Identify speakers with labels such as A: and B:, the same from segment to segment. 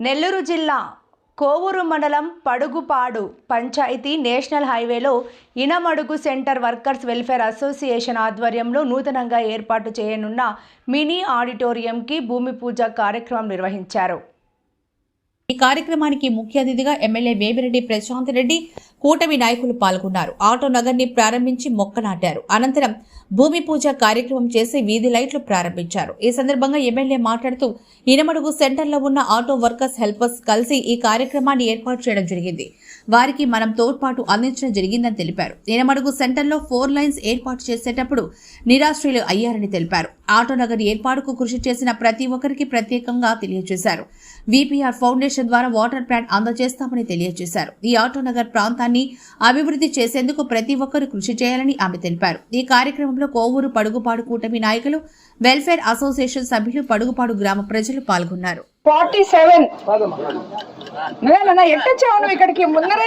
A: నెల్లూరు జిల్లా కోవూరు మండలం పడుగుపాడు పంచాయతీ నేషనల్ హైవేలో Inamadugu centre workers welfare association ఆధ్వర్యంలో నూతనంగా ఏర్పాటు చేయనున్న మినీ ఆడిటోరియంకి భూమి పూజ కార్యక్రమం నిర్వహించారు.
B: ఈ కార్యక్రమానికి ముఖ్య అతిథిగా ఎమ్మెల్యే వేమిరెడ్డి ప్రశాంత్ రెడ్డి కూటమి నాయకులు పాల్గొన్నారు. ఆటో నగర్ని ప్రారంభించి మొక్క నాటారు. అనంతరం భూమి పూజ కార్యక్రమం చేసి వీధి లైట్లు ప్రారంభించారు. ఈ సందర్భంగా ఎమ్మెల్యే మాట్లాడుతూ ఇనమడుగు సెంటర్లో ఉన్న ఆటో వర్కర్స్ హెల్పర్స్ కలిసి ఈ కార్యక్రమాన్ని ఏర్పాటు చేయడం జరిగింది. వారికి మనం తోడ్పాటు అందించడం జరిగిందని తెలిపారు. ఇనమడుగు సెంటర్లో ఫోర్ లైన్స్ ఏర్పాటు చేసేటప్పుడు నిరాశ్రయులు అయ్యారని తెలిపారు. ఆటో నగర్ ఏర్పాటుకు కృషి చేసిన ప్రతి ఒక్కరికి ప్రత్యేకంగా తెలియజేశారు. విపిఆర్ ఫౌండేషన్ ద్వారా వాటర్ ప్లాంట్ అందజేస్తామని తెలియజేశారు. ఈ ఆటో నగర్ ప్రాంతాన్ని అభివృద్ధి చేసేందుకు ప్రతి ఒక్కరూ కృషి చేయాలని ఆమె తెలిపారు. ఈ కార్యక్రమంలో కోవూరు పడుగుపాడు కూటమి నాయకులు వెల్ఫేర్ అసోసియేషన్ సభ్యులు పడుగుపాడు గ్రామ ప్రజలు పాల్గొన్నారు.
C: Forty seven. నువ్వేనా ఎట్టొచ్చావు నువ్వు ఇక్కడికి? ముందరే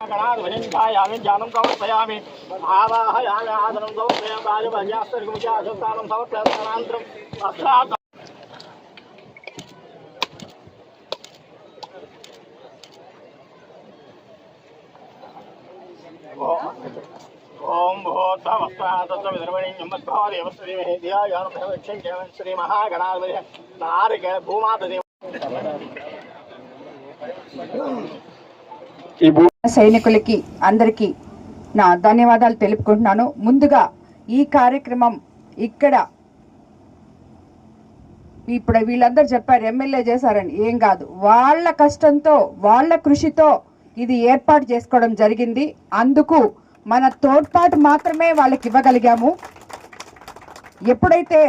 D: అక్కడి జ్ఞానం సమర్పయామి. ఆవాహయామి సమర్పయామి రాజభజాస్తరికముఖ్యాసస్థానం సమర్పయామి అనంతరం ఓం భూత్వస్వాతత్వవిద్రవణీయమ్మద్భావదేవశ్రీమహే శ్రీ మహాగణాధిపతి నారికేణ భూమాత దేవ
C: సైనికులకి అందరికీ నా ధన్యవాదాలు తెలుపుకుంటున్నాను. ముందుగా ఈ కార్యక్రమం ఇక్కడ ఇప్పుడు వీళ్ళందరూ చెప్పారు ఎమ్మెల్యే చేశారని. ఏం కాదు. వాళ్ళ కష్టంతో వాళ్ళ కృషితో ఇది ఏర్పాటు చేసుకోవడం జరిగింది. అందుకు మన తోడ్పాటు మాత్రమే వాళ్ళకి ఇవ్వగలిగాము. ఎప్పుడైతే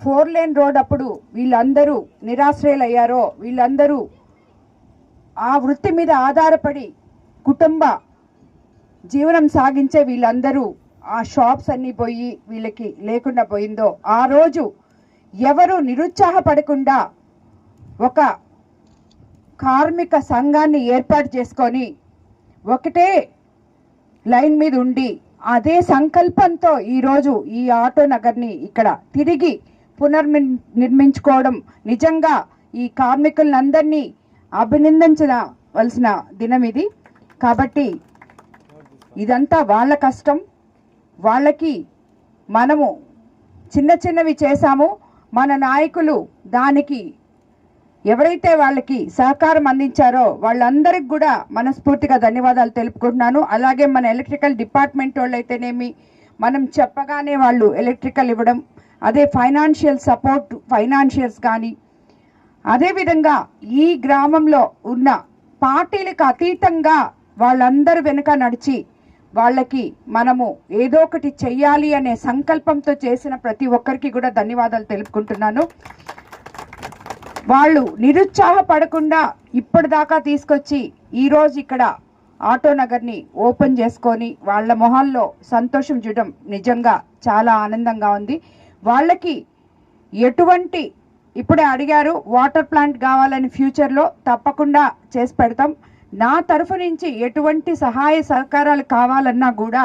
C: ఫోర్ లేన్ రోడ్ అప్పుడు వీళ్ళందరూ నిరాశ్రయులు అయ్యారో వీళ్ళందరూ ఆ వృత్తి మీద ఆధారపడి కుటుంబ జీవనం సాగించే వీళ్ళందరూ ఆ షాప్స్ అన్నీ పోయి వీళ్ళకి లేకుండా పోయిందో ఆ రోజు ఎవరు నిరుత్సాహపడకుండా ఒక కార్మిక సంఘాన్ని ఏర్పాటు చేసుకొని ఒకటే లైన్ మీద ఉండి అదే సంకల్పంతో ఈరోజు ఈ ఆటో నగర్ని ఇక్కడ తిరిగి పునర్మి నిర్మించుకోవడం. నిజంగా ఈ కార్మికులందరినీ అభినందించవలసిన దినం ఇది. కాబట్టి ఇదంతా వాళ్ళ కష్టం. వాళ్ళకి మనము చిన్న చిన్నవి చేశాము. మన నాయకులు దానికి ఎవరైతే వాళ్ళకి సహకారం అందించారో వాళ్ళందరికి కూడా మనస్ఫూర్తిగా ధన్యవాదాలు తెలుపుకుంటున్నాను. అలాగే మన ఎలక్ట్రికల్ డిపార్ట్మెంట్ వాళ్ళు అయితేనేమి మనం చెప్పగానే వాళ్ళు ఎలక్ట్రికల్ ఇవ్వడం అదే ఫైనాన్షియల్ సపోర్ట్ ఫైనాన్షియల్స్ కానీ అదేవిధంగా ఈ గ్రామంలో ఉన్న పార్టీలకు అతీతంగా వాళ్ళందరూ వెనుక నడిచి వాళ్ళకి మనము ఏదో ఒకటి చెయ్యాలి అనే సంకల్పంతో చేసిన ప్రతి ఒక్కరికి కూడా ధన్యవాదాలు తెలుపుకుంటున్నాను. వాళ్ళు నిరుత్సాహపడకుండా ఇప్పటిదాకా తీసుకొచ్చి ఈరోజు ఇక్కడ ఆటో నగర్ని ఓపెన్ చేసుకొని వాళ్ళ మొహాల్లో సంతోషం చూడడం నిజంగా చాలా ఆనందంగా ఉంది. వాళ్ళకి ఎటువంటి ఇప్పుడే అడిగారు వాటర్ ప్లాంట్ కావాలని ఫ్యూచర్లో తప్పకుండా చేసి పెడతాం. నా తరఫు నుంచి ఎటువంటి సహాయ సహకారాలు కావాలన్నా కూడా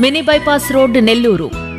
E: మినీ బైపాస్ రోడ్ నెల్లూరు.